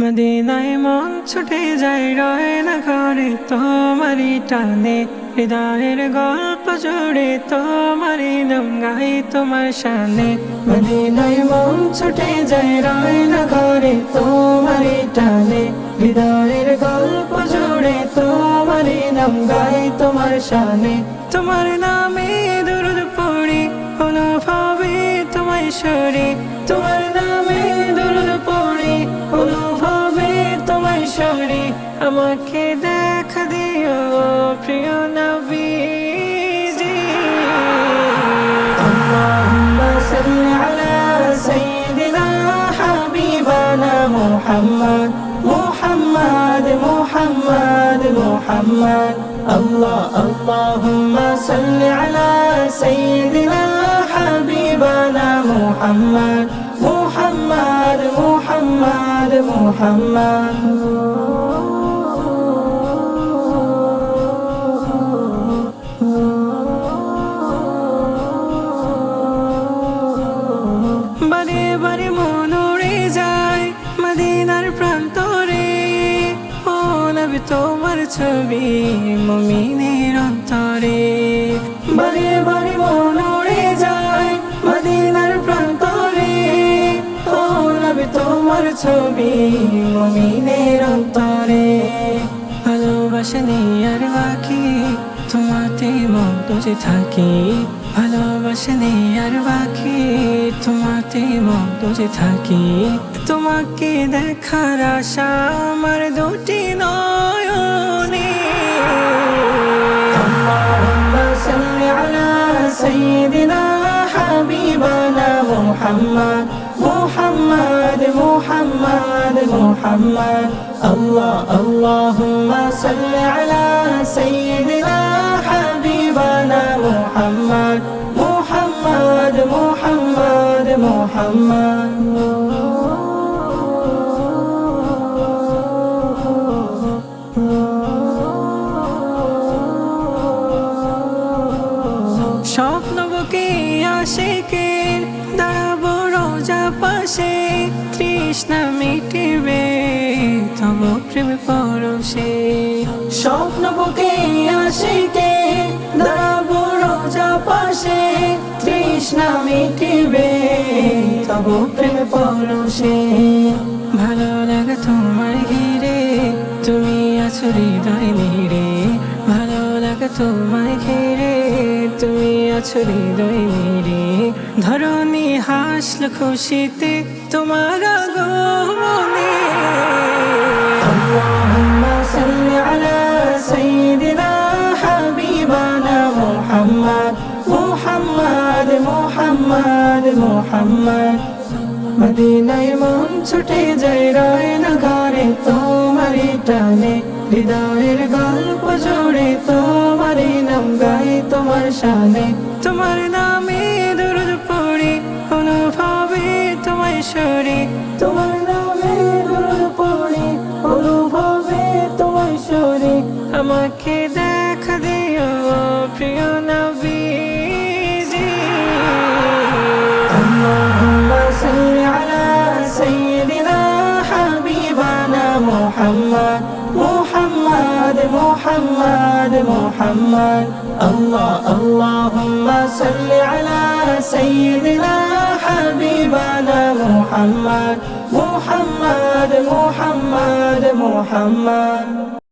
মদিনায় মন ছুটে যায়, রয় না ঘরে তোমারই টানে। হৃদয়ের গল্প জুড়ে তোমারই নাম গাই তোমার শানে। মদিনায় মন ছুটে যায়, রয় না ঘরে তোমারই টানে। হৃদয়ের গল্প জুড়ে তোমারই নাম গাই তোমার শানে। তোমার নামে দুরুদ পড়ি অনুভবে তোমায় সরে। তোমার নামে তোমায় সরে আমাকে দেখা দিও প্রিয় নবীজি اللهم صل على سيدنا حبيبنا محمد محمد محمد محمد الله اللهم صل على سيدنا حبيبنا محمد محمد محمد محمد বারে বারে মন উড়ে যায় মদিনার প্রান্তরে। ও নবী তোমার ছবি মমিনের অন্তরে। বারে বারে মন উড়ে যায় মদিনার প্রান্তরে। ও নবী তোমার ছবি মমিনের অন্তরে। ভালোবাসা নেই আর বাকি তোমাতে মন যে থাকি। ভালোবাসা নেই আর বাকি তোমাতে মগ্ন যে থাকি তোমাকে দেখার আশা আমার দুটি নয়নে اللهم صل على سيدنا حبيبنا محمد محمد محمد محمد الله اللهم صل على سيدنا মোহাম্মদ স্বপ্ন বুকে আসে কে দাঁড়াবো রোজা পাশে, তৃষ্ণা মিটিবে তব প্রেম পরশে। স্বপ্ন বুকে আসে কে দাঁড়াবো রোজা পাশে, তৃষ্ণা মিটিবে। প্রেম ভালো লাগা তোমার ঘিরে, তুমি আছো হৃদয় নিরে ভালো লাগা তোমার ঘিরে, তুমি আছো হৃদয় নিরে ধরনি হাসল খুশিতে তোমার আগমনে। আল্লাহুম্মা হাবিবানা মুহাম্মদ মুহাম্মদ। মোহাম্মদ মোহাম্মদ মোহাম্মদ। মদিনায় মন ছুটে যায় রায় না ঘরে তোমারি টানে হৃদয়ের গল্প জোড়ে তোমারি নাম গাই তোমার শানে। তোমার নামে দুরুদ পড়ি, অনুভবে তোমায় শরী তোমার নামে দুরুদ পড়ি, অনুভবে তোমায় শরী আমাকে দেখ দিও, প্রিয় নবী। محمد. الله اللهم صل على سيدنا حبيبنا محمد. محمد محمد محمد.